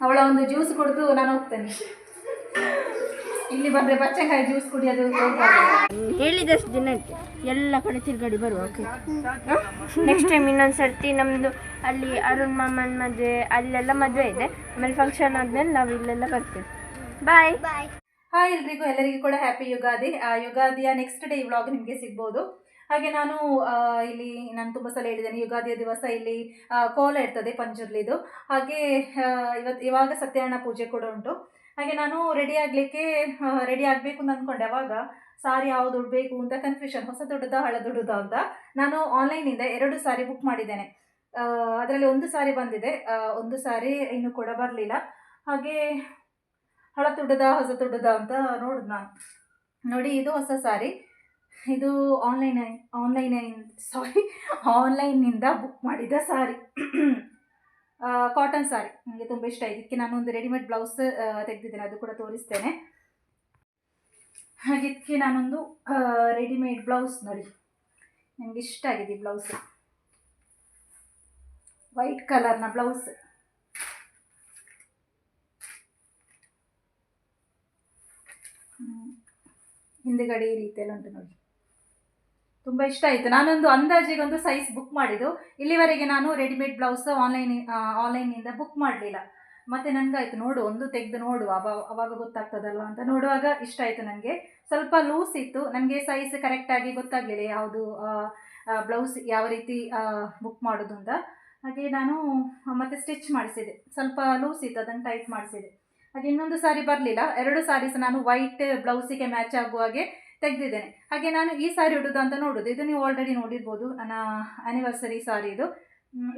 ಅವಳ ಒಂದು ಜ್ಯೂಸ್ ಕುಡಿದು ನಾನು ಹೋಗ್ತೇನೆ. ಇಲ್ಲಿ ಬಂದರೆ ಬಚ್ಚಂಗಾಯಿ ಜ್ಯೂಸ್ ಕುಡಿಯೋದು. ಹೇಳಿದಷ್ಟು ದಿನ ಇತ್ತು ಎಲ್ಲ ಕಡೆ ತಿರುಗಾಡಿ ಬರುವ ಓಕೆ ನೆಕ್ಸ್ಟ್ ಟೈಮ್ ಇನ್ನೊಂದ್ಸರ್ತಿ ನಮ್ದು ನಮ್ಮದು ಅಲ್ಲಿ ಅರುಣ್ ಮಾಮನ್ ಮದುವೆ ಅಲ್ಲೆಲ್ಲ ಮದುವೆ ಇದೆ. ಆಮೇಲೆ ಫಂಕ್ಷನ್ ಆದ್ಮೇಲೆ ನಾವು ಇಲ್ಲೆಲ್ಲ ಬರ್ತೇವೆ. ಬಾಯ್ ಬಾಯ್ ಹಾಯ್ ಎಲ್ರಿಗೂ ಎಲ್ಲರಿಗೂ ಕೂಡ ಹ್ಯಾಪಿ ಯುಗಾದಿ. ಆ, ಯುಗಾದಿಯ ನೆಕ್ಸ್ಟ್ ಡೇ ವ್ಲಾಗ್ ನಿಮಗೆ ಸಿಗ್ಬೋದು. ಹಾಗೆ ನಾನು ಇಲ್ಲಿ ನಾನು ತುಂಬ ಸಲ ಹೇಳಿದ್ದೇನೆ, ಯುಗಾದಿಯ ದಿವಸ ಇಲ್ಲಿ ಕೋಲ ಇರ್ತದೆ ಪಂಜುರ್ಲಿದು. ಹಾಗೆ ಇವತ್ತು ಇವಾಗ ಸತ್ಯನಾರಾಯಣ ಪೂಜೆ ಕೂಡ ಉಂಟು. ಹಾಗೆ ನಾನು ರೆಡಿ ಆಗಲಿಕ್ಕೆ ರೆಡಿ ಆಗಬೇಕು ಅಂತ ಅಂದ್ಕೊಂಡೆ ಅವಾಗ ಸಾರಿ ಯಾವ್ದು ಉಡಬೇಕು ಅಂತ ಕನ್ಫ್ಯೂಷನ್ ಹೊಸ ದುಡ್ಡದ, ಹಳ ದುಡ್ಡದ ಅಂತ ನಾನು ಆನ್ಲೈನಿಂದ ಎರಡು ಸಾರಿ ಬುಕ್ ಮಾಡಿದ್ದೇನೆ. ಅದರಲ್ಲಿ ಒಂದು ಸಾರಿ ಬಂದಿದೆ. ಒಂದು ಸಾರಿ ಇನ್ನೂ ಕೂಡ ಬರಲಿಲ್ಲ. ಹಾಗೆ ಹಳ ತುಡದ ಹೊಸ ತುಡದ ಅಂತ ನೋಡುದು ನಾನು. ನೋಡಿ, ಇದು ಹೊಸ ಸಾರಿ. ಇದು ಆನ್ಲೈನ್ ಆನ್ಲೈನ್ ಸಾರಿ ಆನ್ಲೈನ್ನಿಂದ ಬುಕ್ ಮಾಡಿದ ಸಾರಿ ಕಾಟನ್ ಸಾರಿ ನನಗೆ ತುಂಬ ಇಷ್ಟ. ಇದಕ್ಕೆ ನಾನು ಒಂದು ರೆಡಿಮೇಡ್ ಬ್ಲೌಸ್ ತೆಗೆದಿದ್ದೇನೆ. ಅದು ಕೂಡ ತೋರಿಸ್ತೇನೆ. ಇದಕ್ಕೆ ನಾನೊಂದು ರೆಡಿಮೇಡ್ ಬ್ಲೌಸ್ ನೋಡಿ. ನನಗೆ ಇಷ್ಟ ಆಗಿದೆ ಬ್ಲೌಸ್ ವೈಟ್ ಕಲರ್ನ ಬ್ಲೌಸ್ ಹಿಂದೆಗಡೆ ಈ ರೀತಿಯಲ್ಲಿ ಉಂಟು ನೋಡಿ. ತುಂಬ ಇಷ್ಟ ಆಯಿತು. ನಾನೊಂದು ಅಂದಾಜಿಗೆ ಒಂದು ಸೈಜ್ ಬುಕ್ ಮಾಡಿದ್ದು. ಇಲ್ಲಿವರೆಗೆ ನಾನು ರೆಡಿಮೇಡ್ ಬ್ಲೌಸ್ ಆನ್ಲೈನ್ ಆನ್ಲೈನಿಂದ ಬುಕ್ ಮಾಡಲಿಲ್ಲ. ಮತ್ತು ನನಗಾಯ್ತು ನೋಡು, ಒಂದು ತೆಗೆದು ನೋಡು, ಅವ, ಅವಾಗ ಗೊತ್ತಾಗ್ತದಲ್ವ ಅಂತ ನೋಡುವಾಗ ಇಷ್ಟ ಆಯಿತು ನನಗೆ ಸ್ವಲ್ಪ ಲೂಸ್ ಇತ್ತು. ನನಗೆ ಸೈಜ್ ಕರೆಕ್ಟಾಗಿ ಗೊತ್ತಾಗಲಿಲ್ಲ ಯಾವುದು ಬ್ಲೌಸ್ ಯಾವ ರೀತಿ ಬುಕ್ ಮಾಡೋದು ಅಂತ. ಹಾಗೆ ನಾನು ಮತ್ತೆ ಸ್ಟಿಚ್ ಮಾಡಿಸಿದೆ. ಸ್ವಲ್ಪ ಲೂಸ್ ಇತ್ತು, ಅದನ್ನು ಟೈಟ್ ಮಾಡಿಸಿದೆ. ಹಾಗೆ ಇನ್ನೊಂದು ಸಾರಿ ಬರಲಿಲ್ಲ. ಎರಡು ಸಾರೀಸ್ ನಾನು ವೈಟ್ ಬ್ಲೌಸಿಗೆ ಮ್ಯಾಚ್ ಆಗುವ ಹಾಗೆ ತೆಗೆದಿದ್ದೇನೆ. ಹಾಗೆ ನಾನು ಈ ಸಾರಿ ಉಡೋದು ಅಂತ ನೋಡೋದು. ಇದು ನೀವು ಆಲ್ರೆಡಿ ನೋಡಿರ್ಬೋದು. ನನ್ನ ಆ್ಯನಿವರ್ಸರಿ ಸಾರಿ ಇದು.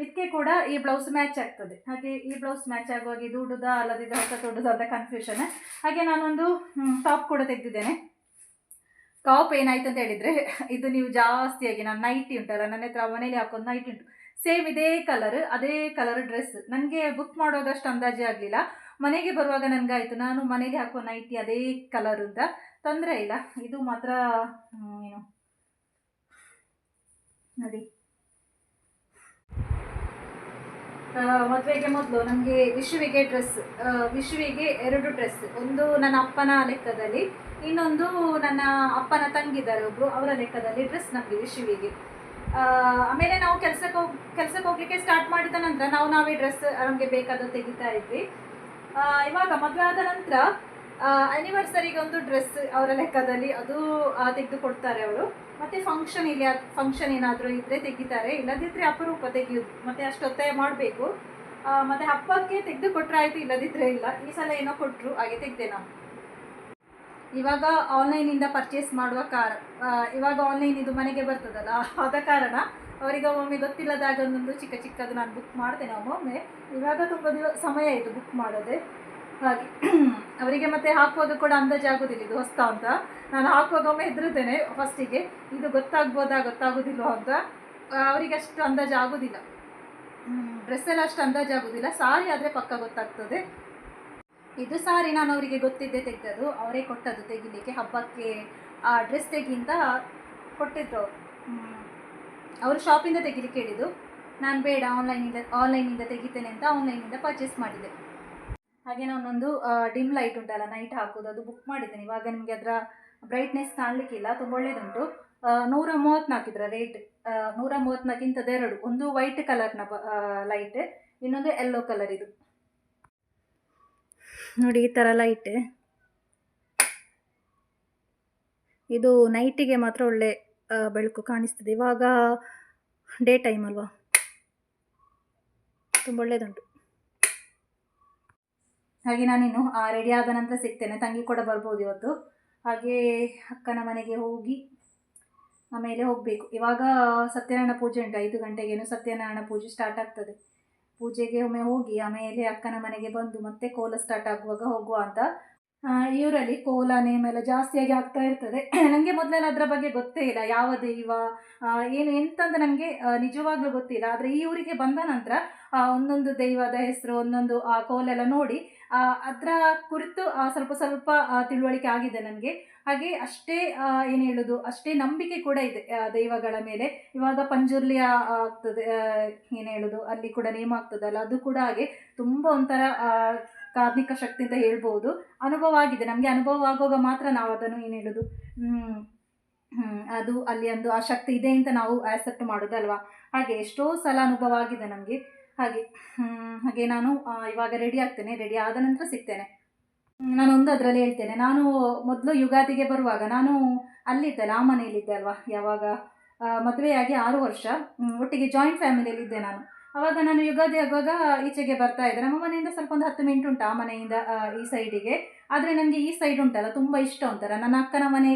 ಇದಕ್ಕೆ ಕೂಡ ಈ ಬ್ಲೌಸ್ ಮ್ಯಾಚ್ ಆಗ್ತದೆ. ಹಾಗೆ ಈ ಬ್ಲೌಸ್ ಮ್ಯಾಚ್ ಆಗುವಾಗ ಇದು ಉಡುದ ಅಲ್ಲದಿದ್ದ ಹೊಸ ತೊಡುದ ಅಂತ ಕನ್ಫ್ಯೂಷನ್ ಹಾಗೆ ನಾನೊಂದು ಟಾಪ್ ಕೂಡ ತೆಗೆದಿದ್ದೇನೆ. ಟಾಪ್ ಏನಾಯ್ತು ಅಂತ ಹೇಳಿದರೆ, ಇದು ನೀವು ಜಾಸ್ತಿಯಾಗಿ, ನಾನು ನೈಟಿ ಉಂಟಲ್ಲ, ನನ್ನ ಹತ್ರ ಮನೇಲಿ ಹಾಕೊಂಡು ನೈಟಿ ಉಂಟು. ಸೇಮ್ ಇದೇ ಕಲರ್ ಅದೇ ಕಲರ್ ಡ್ರೆಸ್ ನನಗೆ ಬುಕ್ ಮಾಡೋದಷ್ಟು ಅಂದಾಜೆ ಆಗಲಿಲ್ಲ. ಮನೆಗೆ ಬರುವಾಗ ನನಗಾಯಿತು. ನಾನು ಮನೆಗೆ ಹಾಕೋ ನೈಟಿ ಅದೇ ಕಲರ್ ಅಂತ. ತೊಂದರೆ ಇಲ್ಲ. ಇದು ಮಾತ್ರ ಏನು. ನೋಡಿ. ಮದುವೆಗೆ ಮೊದಲು ನಮಗೆ ವಿಶುವಿಗೆ ಡ್ರೆಸ್ ವಿಶುವಿಗೆ ಎರಡು ಡ್ರೆಸ್. ಒಂದು ನನ್ನ ಅಪ್ಪನ ಲೆಕ್ಕದಲ್ಲಿ, ಇನ್ನೊಂದು ನನ್ನ ಅಪ್ಪನ ತಂಗಿದ್ದಾರೆ ಒಬ್ಬರು ಅವರ ಲೆಕ್ಕದಲ್ಲಿ ಡ್ರೆಸ್ ನಮಗೆ ವಿಶುವಿಗೆ. ಆಮೇಲೆ ನಾವು ಕೆಲಸಕ್ಕೆ ಹೋಗಿ, ಕೆಲಸಕ್ಕೆ ಹೋಗ್ಲಿಕ್ಕೆ ಸ್ಟಾರ್ಟ್ ಮಾಡಿದ ನಂತರ ನಾವು ನಾವೇ ಡ್ರೆಸ್ ನಮಗೆ ಬೇಕಾದ ತೆಗಿತಾ ಇದ್ವಿ. ಇವಾಗ ಮದುವೆ ಆದ ನಂತರ ಆ್ಯನಿವರ್ಸರಿಗೆ ಒಂದು ಡ್ರೆಸ್ ಅವರ ಲೆಕ್ಕದಲ್ಲಿ ಅದು ತೆಗೆದು ಕೊಡ್ತಾರೆ ಅವರು. ಮತ್ತೆ ಫಂಕ್ಷನ್ ಇಲ್ಲಿ ಫಂಕ್ಷನ್ ಏನಾದರೂ ಇದ್ರೆ ತೆಗಿತಾರೆ. ಇಲ್ಲದಿದ್ರೆ ಅಪರೂಪ ತೆಗೆಯೋದು. ಮತ್ತೆ ಅಷ್ಟು ಒತ್ತಾಯ ಮಾಡಬೇಕು ಮತ್ತೆ ಹಬ್ಬಕ್ಕೆ ತೆಗೆದು ಕೊಟ್ಟರೆ ಆಯಿತು ಇಲ್ಲದಿದ್ರೆ ಇಲ್ಲ. ಈ ಸಲ ಏನೋ ಕೊಟ್ಟರು ಹಾಗೆ ತೆಗ್ದೆ ನಾನು. ಇವಾಗ ಆನ್ಲೈನಿಂದ ಪರ್ಚೇಸ್ ಮಾಡುವ ಕಾರ ಆ, ಇವಾಗ ಆನ್ಲೈನ್ ಇದು ಮನೆಗೆ ಬರ್ತದಲ್ಲ ಆದ ಕಾರಣ ಅವರಿಗೆ ಒಮ್ಮೆ ಗೊತ್ತಿಲ್ಲದಾಗ ಒಂದೊಂದು ಚಿಕ್ಕ ಚಿಕ್ಕದು ನಾನು ಬುಕ್ ಮಾಡ್ತೇನೆ. ಒಮ್ಮೊಮ್ಮೆ ಇವಾಗ ತುಂಬ ಸಮಯ ಆಯಿತು ಬುಕ್ ಮಾಡೋದೆ. ಹಾಗೆ. ಅವರಿಗೆ ಮತ್ತೆ ಹಾಕುವಾಗ ಕೂಡ ಅಂದಾಜು ಆಗೋದಿಲ್ಲ, ಇದು ಹೊಸ್ತಾ ಅಂತ. ನಾನು ಹಾಕುವಾಗ ಒಮ್ಮೆ ಹೆದರುತ್ತೇನೆ ಫಸ್ಟಿಗೆ ಇದು ಗೊತ್ತಾಗ್ಬೋದಾ, ಗೊತ್ತಾಗೋದಿಲ್ವ ಅಂತ. ಅವರಿಗೆ ಅಷ್ಟು ಅಂದಾಜು ಆಗೋದಿಲ್ಲ. ಡ್ರೆಸ್ ಎಲ್ಲ ಅಷ್ಟು ಅಂದಾಜು ಆಗೋದಿಲ್ಲ. ಸಾರಿ ಆದರೆ ಪಕ್ಕ ಗೊತ್ತಾಗ್ತದೆ. ಇದು ಸಾರಿ ನಾನು ಅವರಿಗೆ ಗೊತ್ತಿದ್ದೆ ತೆಗೆದದು ಅವರೇ ಕೊಟ್ಟದ್ದು ತೆಗಿಲಿಕ್ಕೆ ಹಬ್ಬಕ್ಕೆ ಆ ಡ್ರೆಸ್ ತೆಗಿಯಿಂದ ಕೊಟ್ಟಿದ್ದು ಅವರು. ಅವರು ಶಾಪಿಂದ ತೆಗಿಲಿಕ್ಕೆ ಹೇಳಿದ್ದು. ನಾನು ಬೇಡ ಆನ್ಲೈನಿಂದ ಆನ್ಲೈನಿಂದ ತೆಗಿತೇನೆ ಅಂತ ಆನ್ಲೈನಿಂದ ಪರ್ಚೇಸ್ ಮಾಡಿದೆ. ಹಾಗೆ ನಾನೊಂದು ಡಿಮ್ ಲೈಟ್ ಉಂಟಲ್ಲ ನೈಟ್ ಹಾಕೋದು ಅದು ಬುಕ್ ಮಾಡಿದ್ದೇನೆ. ಇವಾಗ ನಿಮಗೆ ಅದರ ಬ್ರೈಟ್ನೆಸ್ ಕಾಣಲಿಕ್ಕಿಲ್ಲ ತುಂಬ ಒಳ್ಳೇದುಂಟು. ಆ, ನೂರ ಮೂವತ್ತ್ನಾಲ್ಕು ಇದರ ರೇಟ್ ನೂರ ಮೂವತ್ತ್ನಾಲ್ಕಿಂತದ ಎರಡು ಒಂದು ವೈಟ್ ಕಲರ್ನ ಲೈಟ್ ಇನ್ನೊಂದು ಎಲ್ಲೋ ಕಲರ್ ಇದು. ನೋಡಿ ಈ ಥರ ಲೈಟ್ ಇದು ನೈಟಿಗೆ ಮಾತ್ರ ಒಳ್ಳೆ ಬೆಳಕು ಕಾಣಿಸ್ತದೆ. ಇವಾಗ ಡೇ ಟೈಮ್ ಅಲ್ವಾ? ತುಂಬ ಒಳ್ಳೆಯದುಂಟು ಹಾಗೆ ನಾನಿನ್ನು ರೆಡಿ ಆದ ನಂತರ ಸಿಗ್ತೇನೆ. ತಂಗಿ ಕೂಡ ಬರ್ಬೋದು ಇವತ್ತು. ಹಾಗೆ ಅಕ್ಕನ ಮನೆಗೆ ಹೋಗಿ ಆಮೇಲೆ ಹೋಗಬೇಕು. ಇವಾಗ ಸತ್ಯನಾರಾಯಣ ಪೂಜೆ ಉಂಟು. ಐದು ಗಂಟೆಗೇನು ಸತ್ಯನಾರಾಯಣ ಪೂಜೆ ಸ್ಟಾರ್ಟ್ ಆಗ್ತದೆ. ಪೂಜೆಗೆ ಒಮ್ಮೆ ಹೋಗಿ ಆಮೇಲೆ ಅಕ್ಕನ ಮನೆಗೆ ಬಂದು ಮತ್ತೆ ಕೋಲ ಸ್ಟಾರ್ಟ್ ಆಗುವಾಗ ಹೋಗುವ ಅಂತ. ಇವರಲ್ಲಿ ಕೋಲ, ನೇಮ್ ಎಲ್ಲ ಜಾಸ್ತಿಯಾಗಿ ಆಗ್ತಾ ಇರ್ತದೆ. ನನಗೆ ಮೊದಲೆಲ್ಲ ಅದರ ಬಗ್ಗೆ ಗೊತ್ತೇ ಇಲ್ಲ. ಯಾವ ದೈವ ಏನು ಎಂತ ಅಂತ ನನಗೆ ನಿಜವಾಗ್ಲೂ ಗೊತ್ತಿಲ್ಲ. ಆದರೆ ಈ ಊರಿಗೆ ಬಂದ ನಂತರ ಒಂದೊಂದು ದೈವದ ಹೆಸರು, ಒಂದೊಂದು, ಆ, ಕೋಲೆಲ್ಲ ನೋಡಿ ಅದರ ಕುರಿತು ಸ್ವಲ್ಪ ಸ್ವಲ್ಪ ತಿಳುವಳಿಕೆ ಆಗಿದೆ ನನಗೆ. ಹಾಗೆ ಅಷ್ಟೇ ಏನು ಹೇಳೋದು, ಅಷ್ಟೇ ನಂಬಿಕೆ ಕೂಡ ಇದೆ ದೈವಗಳ ಮೇಲೆ. ಇವಾಗ ಪಂಜುರ್ಲಿಯ ಆಗ್ತದೆ ಏನು ಹೇಳೋದು, ಅಲ್ಲಿ ಕೂಡ ನೇಮ ಆಗ್ತದಲ್ಲ, ಅದು ಕೂಡ ಹಾಗೆ ತುಂಬ ಒಂಥರ ಕಾರ್ಮಿಕ ಶಕ್ತಿ ಅಂತ ಹೇಳ್ಬೋದು. ಅನುಭವ ಆಗಿದೆ, ನಮಗೆ ಅನುಭವ ಆಗುವಾಗ ಮಾತ್ರ ನಾವು ಅದನ್ನು ಏನು ಹೇಳೋದು ಅದು ಅಲ್ಲಿ ಒಂದು ಆ ಶಕ್ತಿ ಇದೆ ಅಂತ ನಾವು ಆಕ್ಸೆಪ್ಟ್ ಮಾಡೋದಲ್ವಾ? ಹಾಗೆ ಎಷ್ಟೋ ಸಲ ಅನುಭವ ಆಗಿದೆ ನಮಗೆ. ಹಾಗೆ ಹಾಗೆ ನಾನು ಇವಾಗ ರೆಡಿ ಆಗ್ತೇನೆ ರೆಡಿ ಆದ ನಂತರ ಸಿಗ್ತೇನೆ. ನಾನು ಒಂದು ಅದರಲ್ಲಿ ಹೇಳ್ತೇನೆ. ನಾನು ಮೊದಲು ಯುಗಾದಿಗೆ ಬರುವಾಗ ನಾನು ಅಲ್ಲಿದ್ದಲ್ಲ ಆ ಮನೆಯಲ್ಲಿದ್ದೆ ಅಲ್ವಾ? ಯಾವಾಗ? ಮದುವೆಯಾಗಿ ಆರು ವರ್ಷ ಒಟ್ಟಿಗೆ ಜಾಯಿಂಟ್ ಫ್ಯಾಮಿಲಿಯಲ್ಲಿದ್ದೆ ನಾನು. ಅವಾಗ ನಾನು ಯುಗಾದಿ ಆಗುವಾಗ ಈಚೆಗೆ ಬರ್ತಾ ಇದ್ದೆ. ನಮ್ಮ ಮನೆಯಿಂದ ಸ್ವಲ್ಪ ಒಂದು ಹತ್ತು ಮಿನಿಟ್ ಉಂಟು ಆ ಮನೆಯಿಂದ ಈ ಸೈಡಿಗೆ ಆದರೆ ನನಗೆ ಈ ಸೈಡ್ ಉಂಟಲ್ಲ, ತುಂಬ ಇಷ್ಟ ಒಂಥರ. ನನ್ನ ಅಕ್ಕನ ಮನೆ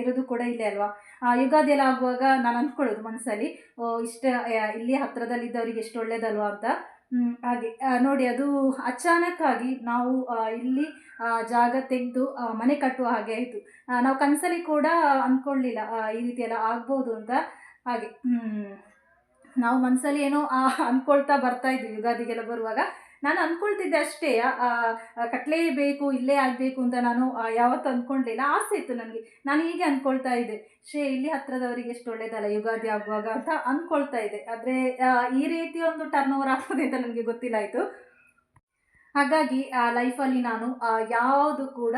ಇರೋದು ಕೂಡ ಇಲ್ಲೇ ಅಲ್ವಾ? ಯುಗಾದಿ ಎಲ್ಲ ಆಗುವಾಗ ನಾನು ಅಂದ್ಕೊಳ್ಳೋದು ಮನಸ್ಸಲ್ಲಿ ಇಷ್ಟ ಇಲ್ಲಿ ಹತ್ತಿರದಲ್ಲಿದ್ದವರಿಗೆ ಎಷ್ಟು ಒಳ್ಳೇದಲ್ವಾ ಅಂತ. ಹಾಗೆ. ನೋಡಿ, ಅದು ಅಚಾನಕ್ ಆಗಿ ನಾವು ಇಲ್ಲಿ ಜಾಗ ತೆಗೆದು ಮನೆ ಕಟ್ಟುವ ಹಾಗೆ ಆಯಿತು. ನಾವು ಕನಸಲ್ಲಿ ಕೂಡ ಅಂದ್ಕೊಳ್ಳಿಲ್ಲ ಈ ರೀತಿ ಎಲ್ಲ ಆಗ್ಬೋದು ಅಂತ. ಹಾಗೆ. ನಾವು ಮನಸ್ಸಲ್ಲಿ ಏನೋ ಅಂದ್ಕೊಳ್ತಾ ಬರ್ತಾ ಇದ್ವಿ ಯುಗಾದಿಗೆಲ್ಲ ಬರುವಾಗ. ನಾನು ಅಂದ್ಕೊಳ್ತಿದ್ದೆ ಅಷ್ಟೇ ಆ, ಬೇಕು ಇಲ್ಲೇ ಆಗಬೇಕು ಅಂತ ನಾನು ಯಾವತ್ತು ಅಂದ್ಕೊಂಡ್ಲಿಲ್ಲ ಆಸೆ ಇತ್ತು ನನಗೆ. ನಾನು ಹೀಗೆ ಅಂದ್ಕೊಳ್ತಾ ಇದ್ದೆ. ಶೇ ಇಲ್ಲಿ ಹತ್ರದವರಿಗೆ ಎಷ್ಟು ಒಳ್ಳೇದಲ್ಲ ಯುಗಾದಿ ಆಗುವಾಗ ಅಂತ ಅಂದ್ಕೊಳ್ತಾ ಇದ್ದೆ. ಆದರೆ ಈ ರೀತಿ ಒಂದು ಟರ್ನ್ ಓವರ್ ಆಗ್ತದೆ ಅಂತ ನನಗೆ ಗೊತ್ತಿಲ್ಲಾಯಿತು ಹಾಗಾಗಿ ಲೈಫಲ್ಲಿ ನಾನು ಯಾವುದು ಕೂಡ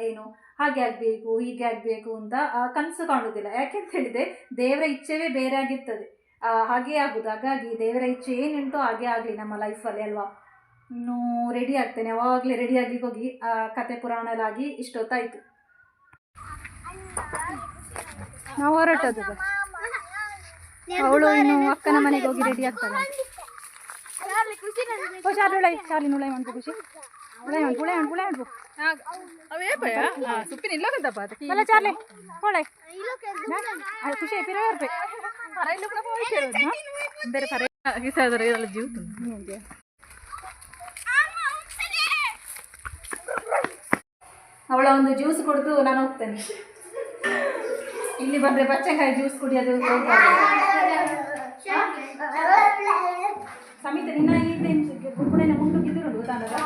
ಏನು ಹಾಗೆ ಆಗಬೇಕು ಹೀಗೆ ಆಗಬೇಕು ಅಂತ ಕನಸು ಕಾಣುವುದಿಲ್ಲ. ಯಾಕೆಂತ ಹೇಳಿದೆ ದೇವರ ಇಚ್ಛೆವೇ ಬೇರೆ ಆಗಿರ್ತದೆ. ಹಾಗೇ ಆಗೋದು. ಹಾಗಾಗಿ ದೇವರ ಇಚ್ಛೆ ಏನುಂಟು ಹಾಗೆ ಆಗಲಿ ನಮ್ಮ ಲೈಫಲ್ಲಿ ಅಲ್ವಾ? ಇನ್ನು ರೆಡಿ ಆಗ್ತೇನೆ. ಯಾವಾಗಲೇ ರೆಡಿ ಆಗಿ ಹೋಗಿ ಆ, ಕತೆ ಪುರಾಣಲಾಗಿ ಇಷ್ಟೊತ್ತಾಯ್ತು ನಾವು ಹೊರಟದ್ದು. ಅವಳು ಇನ್ನು ಅಕ್ಕನ ಮನೆಗೆ ಹೋಗಿ ರೆಡಿ ಆಗ್ತಾಳೆ. ಓ ಶಾರ್ಲಿ ಉಳೈ ಶಾರ್ಲಿ ಉಳೈ ಖುಷಿ. ಉಳೈ ಮಾಡ್ಕೊ ಉಳೈ ಮಾಡ್ಕೊ ಉಳೈ ಅವೇ ಭಯ? ಸುಪ್ಪಿನ ಇಲ್ಲ ಕದಪ್ಪ ಅದಕ್ಕೆ? ಅಲ್ಲ ಚಾರ್ಲೆ ಹೊಳೆ ಖುಷಿ ಪಿರ ಇರ್ಬೇ ಬೇರೆ ಪರ ಗಿಸಾದ್ರೆ ಇದೆಲ್ಲ ಜೀವ ಅವಳ ಒಂದು ಜ್ಯೂಸ್ ಕುಡಿದು ನಾನು ಹೋಗ್ತೇನೆ ಇಲ್ಲಿ ಬಂದ್ರೆ ಬಚ್ಚಂಗಾಯಿ ಜ್ಯೂಸ್ ಕುಡಿಯೋದು ಸಮಿತ ನಿನ್ನ ಈ ಗುಡ್ಗುಣೆನ ಮುಂಡು ಕಿದ್ದು ಗೊತ್ತಾಗಲ್ಲ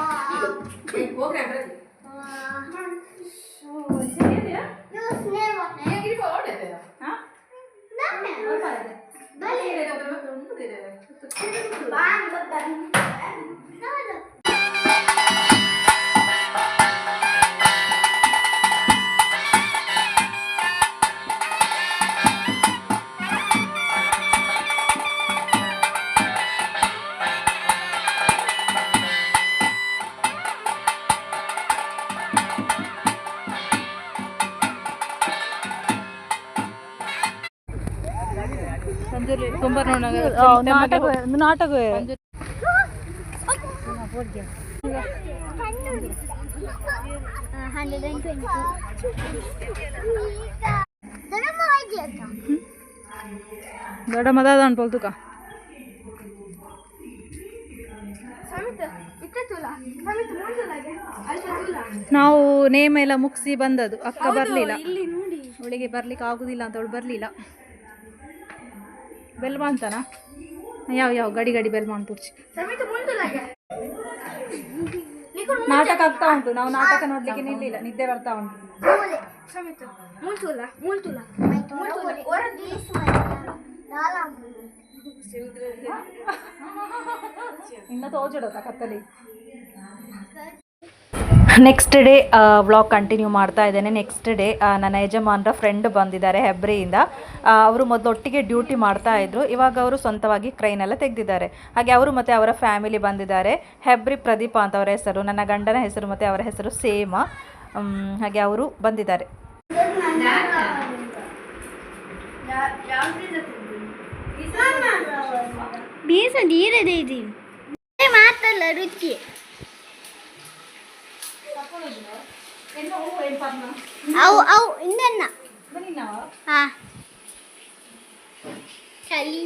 我你们敢 ತುಂಬ ನಾಟಕವೇ ದೊಡ್ಡ ಮದಾದ ಅನ್ಕೊಳ್ತುಕ ನಾವು ನೇಮ ಎಲ್ಲ ಮುಗಿಸಿ ಬಂದದ್ದು. ಅಕ್ಕ ಬರಲಿಲ್ಲ. ಅವಳಿಗೆ ಬರ್ಲಿಕ್ಕೆ ಆಗುದಿಲ್ಲ ಅಂತ ಅವಳು ಬರಲಿಲ್ಲ. ಬೆಲ್ಮ ಅಂತಾನ? ಯಾವ ಯಾವ ಗಡಿ ಗಡಿ ಬೆಲ್ಮ ಅಂತ ತೋರ್ಸಿ ನಾಟಕ ಆಗ್ತಾ ಉಂಟು. ನಾವು ನಾಟಕ ನೋಡ್ಲಿಕ್ಕೆ ನಿಲ್ಲಿಲ್ಲ ನಿದ್ದೆ ಬರ್ತಾ ಉಂಟು. ಇನ್ನ ತೋಜಡೋದ ಕತ್ತಲಿ ನೆಕ್ಸ್ಟ್ ಡೇ ವ್ಲಾಗ್ ಕಂಟಿನ್ಯೂ ಮಾಡ್ತಾ ಇದ್ದೇನೆ. ನೆಕ್ಸ್ಟ್ ಡೇ ನನ್ನ ಯಜಮಾನರ ಫ್ರೆಂಡ್ ಬಂದಿದ್ದಾರೆ ಹೆಬ್ರಿಯಿಂದ ಅವರು ಮೊದಲು ಒಟ್ಟಿಗೆ ಡ್ಯೂಟಿ ಮಾಡ್ತಾ ಇದ್ರು. ಇವಾಗ ಅವರು ಸ್ವಂತವಾಗಿ ಕ್ರೈನೆಲ್ಲ ತೆಗೆದಿದ್ದಾರೆ. ಹಾಗೆ ಅವರು ಮತ್ತು ಅವರ ಫ್ಯಾಮಿಲಿ ಬಂದಿದ್ದಾರೆ. ಹೆಬ್ರಿ ಪ್ರದೀಪ ಅಂತ ಅವರ ಹೆಸರು. ನನ್ನ ಗಂಡನ ಹೆಸರು ಮತ್ತು ಅವರ ಹೆಸರು ಸೇಮ. ಹಾಗೆ ಅವರು ಬಂದಿದ್ದಾರೆ. ರುಚಿ. ಅವು ಅವು ಇಂದನ್ನ ಹಾ ಚಳಿ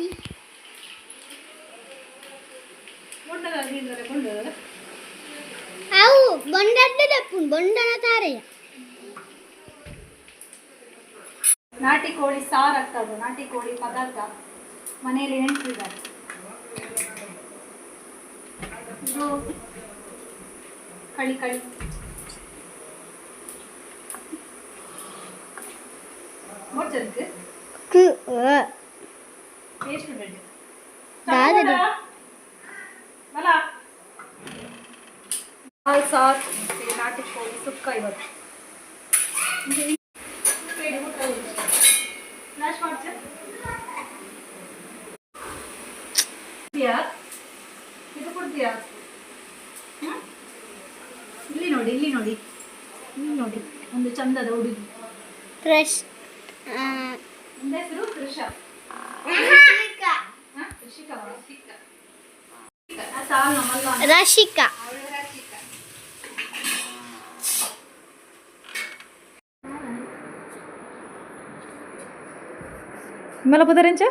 ಅವು ಬೊಂಡಡ್ಡ ದಪ್ಪು ಬೊಂಡನ ತಾರೆಯ ನಾಟಿ ಕೋಳಿ ಸಾರು ಆಗ್ತದೆ ನಾಟಿ ಕೋಳಿ ಪದಾರ್ಥ ಮನೆಯಲ್ಲಿ ನೆಂಟಿದ್ದಾರೆ ಇದು ಕಳಿ ಕಳಿ ನೋಡ್ಜನ್ക്ക് ಟೇಸ್ಟ್ ಉಂಟು ದಾದರಿ. ಹಾಲು ಸಾರು ಮತ್ತೆ ನಾಟಿ ಕೋಳಿ ಸುಕ್ಕ ಇವತ್ತು ನಾಶ್ ಮಾಡ್ತೀಯ ಕುಡ್ತೀಯಾ? ಇದು ಕುಡ್ತೀಯಾ ಹ್ಮ್? ಇಲ್ಲಿ ನೋಡಿ ಇಲ್ಲಿ ನೋಡಿ ಇಲ್ಲಿ ನೋಡಿ ಒಂದು ಚಂದದ ಹುಡುಗಿ ಫ್ರೆಶ್ రషిక. మళ్ళీ పదరించా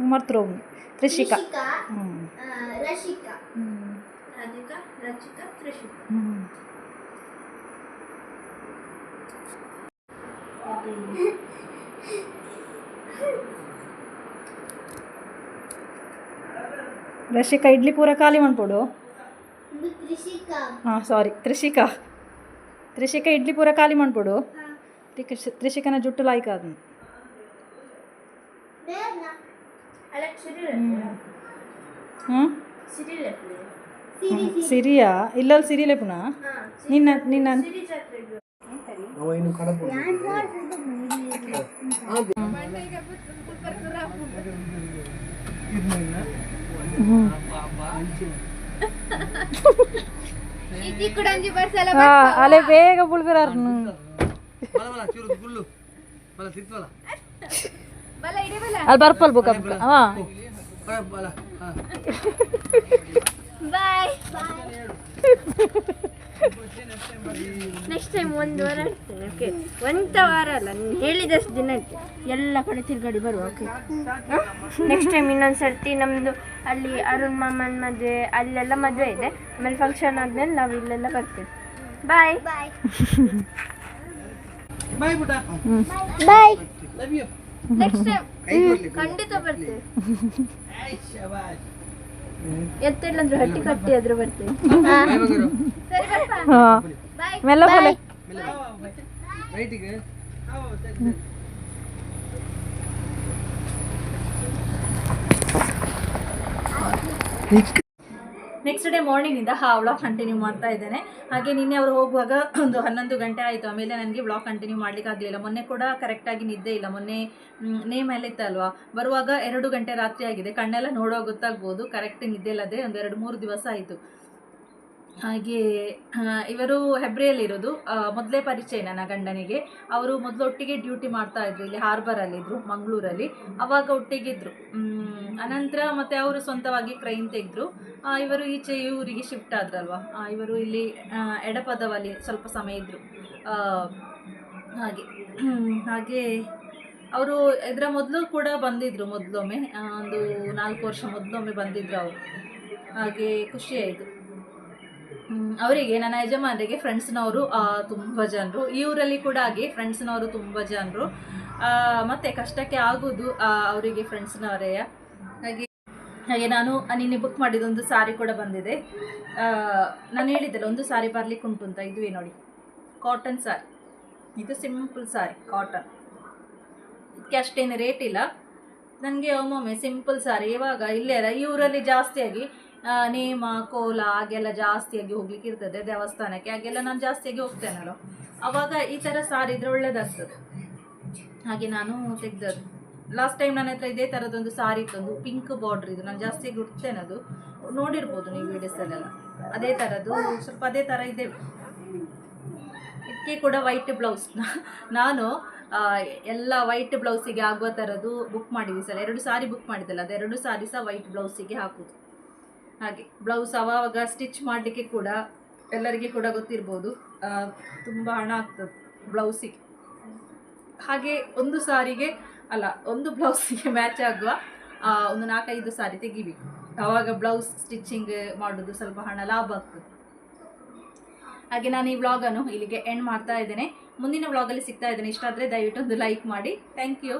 మర్త్రోమ్ త్రిషిక. రషిక. రషిక త్రిషిక. ರಶಿಕಾ ಇಡ್ಲಿ ಪೂರ ಖಾಲಿ ಮಾಡ್ಕೊಡು. ಹಾಂ ಸಾರಿ ತ್ರಿಷಿಕಾ ತ್ರಿಷಿಕಾ ಇಡ್ಲಿ ಪೂರ ಖಾಲಿ ಮಾಡ್ಬಿಡು ತ್ರಿಷಿಕನ ಜುಟ್ಟು ಲಾಯ್ಕ ಅದನ್ನು ಹ್ಞೂ ಸಿರಿಯಾ? ಇಲ್ಲಲ್ಲಿ ಸಿರಿಲೆ ಪುನಃ? ನಿನ್ನ ನಿನ್ನ ಹ್ಞೂ ಅಲ್ಲೇ ಬೇಗ ಬುಳ್ಬಿರಾರು ಅಲ್ಲಿ ಬರ್ಪಲ್ ಬುಕ್ ಹಾ. ಬಾಯ್ ನೆಕ್ಸ್ಟ್ ಟೈಮ್ ಒಂದು ವಾರ ಇರ್ತೇನೆ ಓಕೆ ಒಂದ ವಾರ ಅಲ್ಲ ನೀನು ಹೇಳಿದಷ್ಟು ದಿನಕ್ಕೆ ಎಲ್ಲ ಕಡೆ ತಿರುಗಾಡಿ ಬರುವ ಓಕೆ ನೆಕ್ಸ್ಟ್ ಟೈಮ್ ಇನ್ನೊಂದು ಸರ್ತಿ ನಮ್ಮದು ಅಲ್ಲಿ ಅರುಣ್ ಮಾಮನ್ ಮದುವೆ ಅಲ್ಲೆಲ್ಲ ಮದುವೆ ಇದೆ. ಆಮೇಲೆ ಫಂಕ್ಷನ್ ಆದ್ಮೇಲೆ ನಾವು ಇಲ್ಲೆಲ್ಲ ಬರ್ತೇವೆ. ಬಾಯ್ ಬಾಯ್ ಬಾಯ್ ಪುಟ bye love you next time ಖಂಡಿತ ಬರ್ತೇವೆ. ಎತ್ತಿಲ್ಲಂದ್ರೆ ಹಟ್ಟಿ ಕಟ್ಟಿ ಆದ್ರೂ ಬರ್ತೇವೆ. ಸರಿ ಬಪ್ಪ ಹಾಂ. ಮೆಲ್ಲ ನೆಕ್ಸ್ಟ್ ಡೇ ಮಾರ್ನಿಂಗಿಂದ ಆ ವ್ಲಾಗ್ ಕಂಟಿನ್ಯೂ ಮಾಡ್ತಾ ಇದ್ದೇನೆ. ಹಾಗೆ ನಿನ್ನೆ ಅವರು ಹೋಗುವಾಗ ಒಂದು ಹನ್ನೊಂದು ಗಂಟೆ ಆಯಿತು. ಆಮೇಲೆ ನನಗೆ ವ್ಲಾಗ್ ಕಂಟಿನ್ಯೂ ಮಾಡ್ಲಿಕ್ಕೆ ಆಗಲಿಲ್ಲ. ಮೊನ್ನೆ ಕೂಡ ಕರೆಕ್ಟಾಗಿ ನಿದ್ದೆ ಇಲ್ಲ. ಮೊನ್ನೆ ನೇಮ್ ಎಲ್ಲ ಇತ್ತಲ್ವಾ ಬರುವಾಗ ಎರಡು ಗಂಟೆ ರಾತ್ರಿ ಆಗಿದೆ. ಕಣ್ಣೆಲ್ಲ ನೋಡೋ ಗೊತ್ತಾಗ್ಬೋದು. ಕರೆಕ್ಟ್ ನಿದ್ದೆ ಇಲ್ಲದೆ ಒಂದು ಎರಡು ಮೂರು ದಿವಸ ಆಯಿತು. ಹಾಗೆ ಇವರು ಹೆಬ್ರಿಯಲ್ಲಿರೋದು. ಮೊದಲೇ ಪರಿಚಯ ನನ್ನ ಗಂಡನಿಗೆ. ಅವರು ಮೊದಲು ಒಟ್ಟಿಗೆ ಡ್ಯೂಟಿ ಮಾಡ್ತಾ ಇದ್ರು. ಇಲ್ಲಿ ಹಾರ್ಬರಲ್ಲಿದ್ದರು ಮಂಗಳೂರಲ್ಲಿ. ಅವಾಗ ಒಟ್ಟಿಗಿದ್ರು. ಅನಂತರ ಮತ್ತು ಅವರು ಸ್ವಂತವಾಗಿ ಕ್ರೈನ್ ತೆಗೆದ್ರು. ಇವರು ಈಚೆ ಊರಿಗೆ ಶಿಫ್ಟ್ ಆದ್ರಲ್ವಾ. ಇವರು ಇಲ್ಲಿ ಎಡಪದವಲ್ಲಿ ಸ್ವಲ್ಪ ಸಮಯ ಇದ್ದರು ಹಾಗೆ. ಹಾಗೆ ಅವರು ಇದರ ಮೊದಲು ಕೂಡ ಬಂದಿದ್ದರು ಮೊದಲೊಮ್ಮೆ. ಒಂದು ನಾಲ್ಕು ವರ್ಷ ಮೊದಲೊಮ್ಮೆ ಬಂದಿದ್ದರು ಅವರು. ಹಾಗೆ ಖುಷಿ ಆಯಿತು. ಹ್ಮ್, ಅವರಿಗೆ ನನ್ನ ಯಜಮಾನರಿಗೆ ಫ್ರೆಂಡ್ಸ್ನವರು ತುಂಬ ಜನರು. ಈ ಊರಲ್ಲಿ ಕೂಡ ಹಾಗೆ ಫ್ರೆಂಡ್ಸ್ನವರು ತುಂಬ ಜನರು. ಮತ್ತು ಕಷ್ಟಕ್ಕೆ ಆಗೋದು ಅವರಿಗೆ ಫ್ರೆಂಡ್ಸ್ನವರೇ ಹಾಗೆ ಹಾಗೆ ನಾನು ನಿನ್ನೆ ಬುಕ್ ಮಾಡಿದ್ದೊಂದು ಸಾರಿ ಕೂಡ ಬಂದಿದೆ. ನಾನು ಹೇಳಿದ್ದಲ್ಲ, ಒಂದು ಸಾರಿ ಬರಲಿಕ್ಕೆ ಉಂಟು ಅಂತ, ಇದುವೇ ನೋಡಿ. ಕಾಟನ್ ಸಾರಿ ಇದು ಸಿಂಪಲ್ ಸಾರಿ ಕಾಟನ್ ಇದಕ್ಕೆ ಅಷ್ಟೇನು ರೇಟ್ ಇಲ್ಲ. ನನಗೆ ಒಮ್ಮೊಮ್ಮೆ ಸಿಂಪಲ್ ಸಾರಿ ಇವಾಗ ಇಲ್ಲೇ ಅಲ್ಲ ಈ ಊರಲ್ಲಿ ಜಾಸ್ತಿಯಾಗಿ ನೇಮ, ಕೋಲ, ಹಾಗೆಲ್ಲ ಜಾಸ್ತಿಯಾಗಿ ಹೋಗ್ಲಿಕ್ಕೆ ಇರ್ತದೆ ದೇವಸ್ಥಾನಕ್ಕೆ. ಹಾಗೆಲ್ಲ ನಾನು ಜಾಸ್ತಿಯಾಗಿ ಹೋಗ್ತೇನಲ್ಲ. ಅವಾಗ ಈ ಥರ ಸಾರಿ ಇದ್ರೆ ಒಳ್ಳೇದಾಗ್ತದೆ. ಹಾಗೆ ನಾನು ತೆಗ್ದದ್ದು. ಲಾಸ್ಟ್ ಟೈಮ್ ನನ್ನ ಹತ್ರ ಇದೇ ಥರದೊಂದು ಸಾರಿ ಇತ್ತು ಪಿಂಕ್ ಬಾರ್ಡ್ರ್ ಇದು. ನಾನು ಉಡ್ತೇನೆ ಅದು. ನೋಡಿರ್ಬೋದು ನೀವು ವೀಡಿಯೋಸಲ್ಲೆಲ್ಲ ಅದೇ ಥರದ್ದು ಸ್ವಲ್ಪ ಅದೇ ಥರ ಇದೆ. ಇದಕ್ಕೆ ಕೂಡ ವೈಟ್ ಬ್ಲೌಸ್ ನಾನು ಎಲ್ಲ ವೈಟ್ ಬ್ಲೌಸಿಗೆ ಆಗುವ ಥರದ್ದು ಬುಕ್ ಮಾಡಿದ್ವಿ ಸರ್. ಎರಡು ಸಾರಿ ಬುಕ್ ಮಾಡಿದ್ದಲ್ಲ, ಅದೆರಡು ಸಾರಿ ಸಹ ವೈಟ್ ಬ್ಲೌಸಿಗೆ ಹಾಕುದು. ಹಾಗೆ ಬ್ಲೌಸ್ ಅವಾಗ ಸ್ಟಿಚ್ ಮಾಡಲಿಕ್ಕೆ ಕೂಡ ಎಲ್ಲರಿಗೆ ಕೂಡ ಗೊತ್ತಿರ್ಬೋದು. ತುಂಬ ಹಣ ಆಗ್ತದೆ ಬ್ಲೌಸಿಗೆ. ಹಾಗೆ ಒಂದು ಸಾರಿಗೆ ಅಲ್ಲ, ಒಂದು ಬ್ಲೌಸಿಗೆ ಮ್ಯಾಚ್ ಆಗುವ ಒಂದು ನಾಲ್ಕೈದು ಸಾರಿ ತೆಗಿಬೇಕು. ಆವಾಗ ಬ್ಲೌಸ್ ಸ್ಟಿಚಿಂಗ್ ಮಾಡೋದು ಸ್ವಲ್ಪ ಹಣ ಲಾಭ ಆಗ್ತದೆ. ಹಾಗೆ ನಾನು ಈ ವ್ಲಾಗನ್ನು ಇಲ್ಲಿಗೆ ಎಂಡ್ ಮಾಡ್ತಾ ಇದ್ದೇನೆ. ಮುಂದಿನ ವ್ಲಾಗಲ್ಲಿ ಸಿಗ್ತಾ ಇದ್ದೇನೆ. ಇಷ್ಟ ಆದರೆ ದಯವಿಟ್ಟು ಒಂದು ಲೈಕ್ ಮಾಡಿ. Thank you